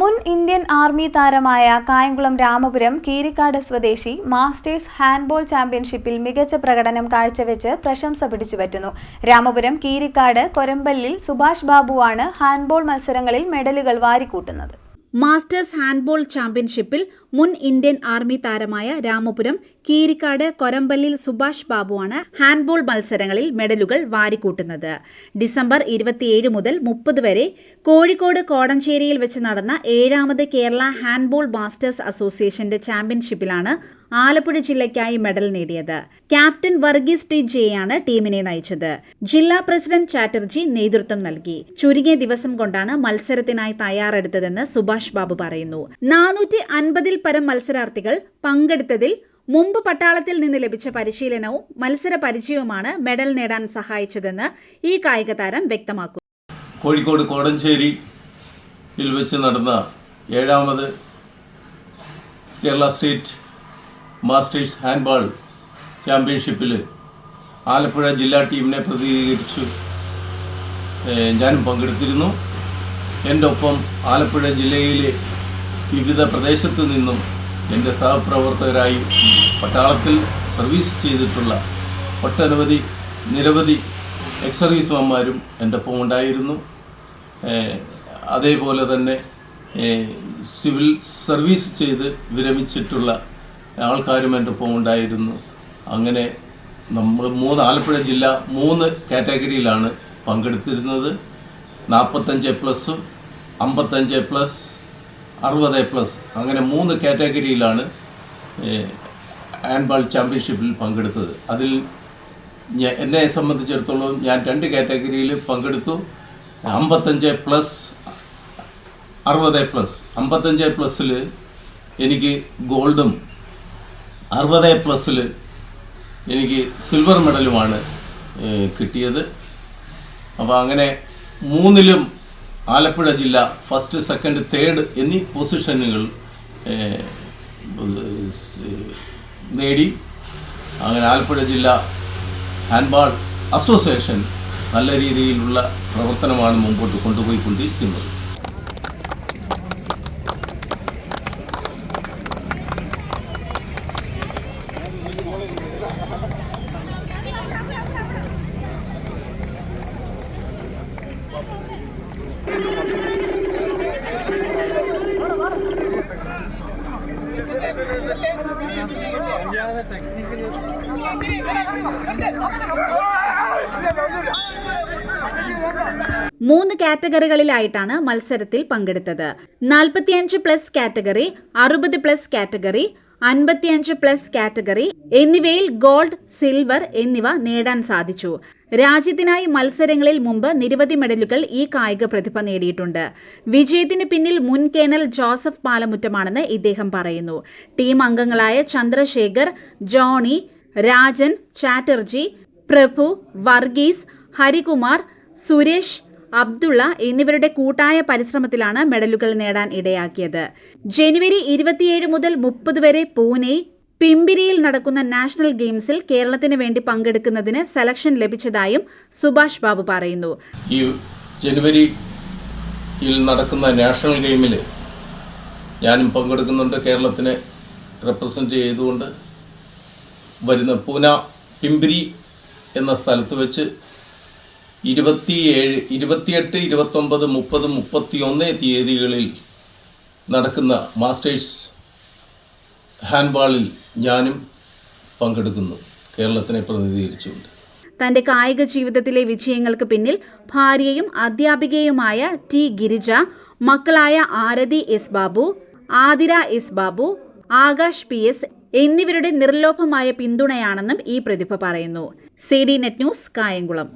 മുൻ Indian army താരമായ കായംകുളം രാമപുരം കീരിക്കാട് സ്വദേശി മാസ്റ്റേഴ്സ് ഹാൻഡ്ബോൾ ചാമ്പ്യൻഷിപ്പിൽ മികച്ച പ്രകടനം കാഴ്ചവെച്ച് പ്രശംസ പിടിച്ചുപറ്റുന്നു. രാമപുരം കീരിക്കാട് കൊരമ്പല്ലിൽ സുഭാഷ് ബാബുവാണ് ഹാൻഡ്ബോൾ മത്സരങ്ങളിൽ മെഡലുകൾ വാരിക്കൂട്ടുന്നത്. മാസ്റ്റേഴ്സ് ഹാൻഡ്ബോൾ ചാമ്പ്യൻഷിപ്പിൽ മുൻ ഇന്ത്യൻ ആർമി താരമായ രാമപുരം കീരിക്കാട് കൊരമ്പല്ലിൽ സുഭാഷ് ബാബുവാണ് ഹാൻഡ്ബോൾ മത്സരങ്ങളിൽ മെഡലുകൾ വാരിക്കൂട്ടുന്നത്. ഡിസംബർ ഇരുപത്തിയേഴ് മുതൽ മുപ്പത് വരെ കോഴിക്കോട് കോടഞ്ചേരിയിൽ വെച്ച് നടന്ന ഏഴാമത് കേരള ഹാൻഡ്ബോൾ മാസ്റ്റേഴ്സ് അസോസിയേഷന്റെ ചാമ്പ്യൻഷിപ്പിലാണ് ആലപ്പുഴ ജില്ലയ്ക്കായി മെഡൽ നേടിയത്. ക്യാപ്റ്റൻ വർഗീസ് ടി ജെയാണ് ടീമിനെ നയിച്ചത്. ജില്ലാ പ്രസിഡന്റ് ചാറ്റർജി നേതൃത്വം നൽകി. ചുരുങ്ങിയ ദിവസം കൊണ്ടാണ് മത്സരത്തിനായി തയ്യാറെടുത്തതെന്ന് സുഭാഷ് ബാബു പറയുന്നു. നാനൂറ്റി അൻപതിൽ പരം മത്സരാർത്ഥികൾ പങ്കെടുത്തതിൽ മുമ്പ് പട്ടാളത്തിൽ നിന്ന് ലഭിച്ച പരിശീലനവും മത്സര പരിചയവുമാണ് മെഡൽ നേടാൻ സഹായിച്ചതെന്ന് ഈ കായിക താരം വ്യക്തമാക്കുന്നു. കോഴിക്കോട് കോടഞ്ചേരിയിൽ വെച്ച് നടന്ന ഏഴാമത് കേരള സ്റ്റേറ്റ് മാസ്റ്റേഴ്സ് ഹാൻഡ്ബോൾ ചാമ്പ്യൻഷിപ്പിൽ ആലപ്പുഴ ജില്ലാ ടീമിനെ പ്രതിനിധീകരിച്ചു. ഞാനും പങ്കെടുത്തിരുന്നു. എന്റെ ഒപ്പം ആലപ്പുഴ ജില്ലയിലെ വിവിധ പ്രദേശത്തു നിന്നും എന്റെ സഹപ്രവർത്തകരായി പട്ടാളത്തിൽ സർവീസ് ചെയ്തിട്ടുള്ള ഒട്ടനവധി നിരവധി എക്സ് എന്റെ ഒപ്പം ഉണ്ടായിരുന്നു അതേപോലെ തന്നെ സിവിൽ സർവീസ് ചെയ്ത് വിരമിച്ചിട്ടുള്ള ആൾക്കാരും എന്റെ ഒപ്പം ഉണ്ടായിരുന്നു. അങ്ങനെ നമ്മൾ മൂന്ന് ആലപ്പുഴ ജില്ല മൂന്ന് കാറ്റഗറിയിലാണ് പങ്കെടുത്തിരുന്നത്. നാൽപ്പത്തഞ്ച് പ്ലസ് അമ്പത്തഞ്ച് പ്ലസ് അറുപത് പ്ലസ് അങ്ങനെ മൂന്ന് കാറ്റഗറിയിലാണ് ഹാൻഡ്ബോൾ ചാമ്പ്യൻഷിപ്പിൽ പങ്കെടുത്തത്. അതിൽ എന്നെ സംബന്ധിച്ചിടത്തോളം ഞാൻ രണ്ട് കാറ്റഗറിയിൽ പങ്കെടുത്തു. അമ്പത്തഞ്ച് പ്ലസ് അറുപത് പ്ലസ്. അമ്പത്തഞ്ച് പ്ലസ്സിൽ എനിക്ക് ഗോൾഡും അറുപത് പ്ലസ്സിൽ എനിക്ക് സിൽവർ മെഡലുമാണ് കിട്ടിയത്. അപ്പോൾ അങ്ങനെ മൂന്നിലും ആലപ്പുഴ ജില്ല ഫസ്റ്റ് സെക്കൻഡ് തേർഡ് എന്നീ പൊസിഷനുകൾ നേടി. അങ്ങനെ ആലപ്പുഴ ജില്ല ഹാൻഡ്ബാൾ അസോസിയേഷൻ നല്ല രീതിയിലുള്ള പ്രവർത്തനമാണ് മുമ്പോട്ട് കൊണ്ടുപോയിക്കൊണ്ടിരിക്കുന്നത്. മൂന്ന് കാറ്റഗറികളിലായിട്ടാണ് മത്സരത്തിൽ പങ്കെടുത്തത്. നാൽപ്പത്തിയഞ്ച് പ്ലസ് കാറ്റഗറി അറുപത് പ്ലസ് കാറ്റഗറി അൻപത്തിയഞ്ച് പ്ലസ് കാറ്റഗറി എന്നിവയിൽ ഗോൾഡ് സിൽവർ എന്നിവ നേടാൻ സാധിച്ചു. രാജ്യത്തിനായി മത്സരങ്ങളിൽ മുമ്പ് നിരവധി മെഡലുകൾ ഈ കായിക പ്രതിഭ നേടിയിട്ടുണ്ട്. വിജയത്തിന് പിന്നിൽ മുൻ കേണൽ ജോസഫ് പാലമുറ്റമാണെന്ന് ഇദ്ദേഹം പറയുന്നു. ടീം അംഗങ്ങളായ ചന്ദ്രശേഖർ ജോണി രാജൻ ചാറ്റർജി പ്രഭു വർഗീസ് ഹരികുമാർ സുരേഷ് അബ്ദുള്ള എന്നിവരുടെ കൂട്ടായ പരിശ്രമത്തിലാണ് മെഡലുകൾ നേടാൻ ഇടയാക്കിയത്. ജനുവരി ഇരുപത്തിയേഴ് മുതൽ മുപ്പത് വരെ പൂനെ പിമ്പിരിയിൽ നടക്കുന്ന നാഷണൽ ഗെയിംസിൽ കേരളത്തിന് വേണ്ടി പങ്കെടുക്കുന്നതിന് സെലക്ഷൻ ലഭിച്ചതായും സുഭാഷ് ബാബു പറയുന്നു. ഈ ജനുവരിയിൽ നടക്കുന്ന നാഷണൽ ഗെയിമിൽ ഞാനും പങ്കെടുക്കുന്നുണ്ട്. കേരളത്തിനെ റെപ്രസെന്റ് ചെയ്തുകൊണ്ട് വരുന്ന പൂന പിമ്പിരി എന്ന സ്ഥലത്ത് വെച്ച് ഇരുപത്തിയേഴ് ഇരുപത്തിയെട്ട് ഇരുപത്തൊമ്പത് മുപ്പത് മുപ്പത്തിയൊന്ന് തീയതികളിൽ നടക്കുന്ന മാസ്റ്റേഴ്സ് ഹാൻഡ്ബോളിൽ ഞാനും പങ്കെടുക്കുന്നു. കേരളത്തിനെ പ്രതിനിധീകരിച്ചുകൊണ്ട്. തന്റെ കായിക ജീവിതത്തിലെ വിജയങ്ങൾക്ക് പിന്നിൽ ഭാര്യയും അധ്യാപികയുമായ ടി ഗിരിജ മക്കളായ Arathi S Babu Athira S Babu Akash P S എന്നിവരുടെ നിർലോഭമായ പിന്തുണയാണെന്നും ഈ പ്രതിഭ പറയുന്നു. C D net news Kayamkulam.